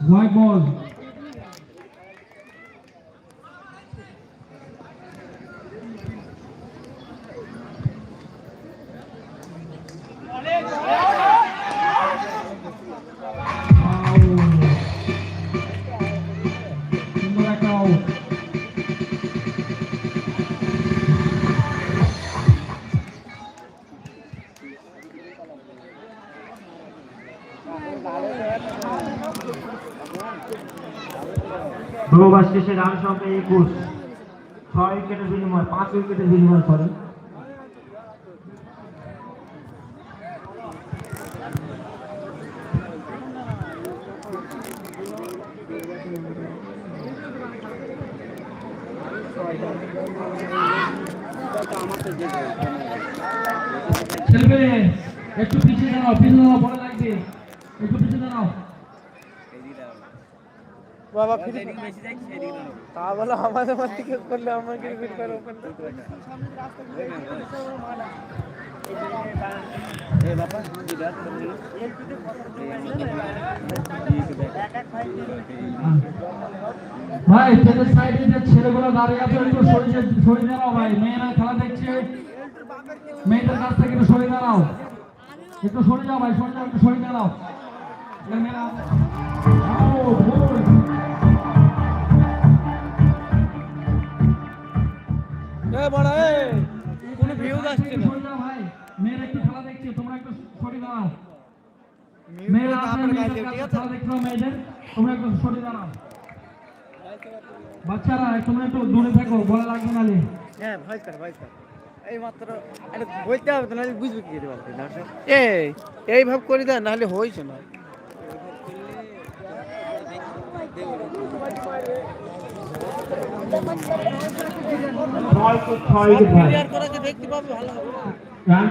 White ball. বহুবার শেষে run সংখ্যা একুশ। ছয় উইকেটের বিনিময়, পাঁচ উইকেটের বিনিময় সরি ছেলে একটু পিছিয়ে দাঁড়াও পিছিয়ে দাঁড়াও বলে লাগবে। একটু পিছিয়ে দাঁড়াও বাবা ফিরে তা বলো আমাদের করলে আমাকে ফিট করে ওপেন ভাই ছেলের সাইডে যে ছেলেগুলো দাঁড়িয়ে আছে একটু সরিয়ে সরিয়ে দাঁড়াও ভাই। মেয়েরা খেলা দেখছে। মেয়েদের কাছ থেকে একটু সরিয়ে দাঁড়াও। একটু সরে যাও ভাই সরে যাও একটু সরিয়ে দাঁড়াও। বাচ্চারা তোমরা একটু দূরে থাকো বলা লাগবে না। হ্যাঁ কর কর। এই মাত্র এটা বলতে হবে তো নাহলে বুঝবে কি করে বলতে দর্শক এই এইভাবে করে দেয় নাহলে হইছে না ছয় ছয় উইকেট ভাই ক্লিয়ার করা যে দেখতে পাবে ভালো হবে রান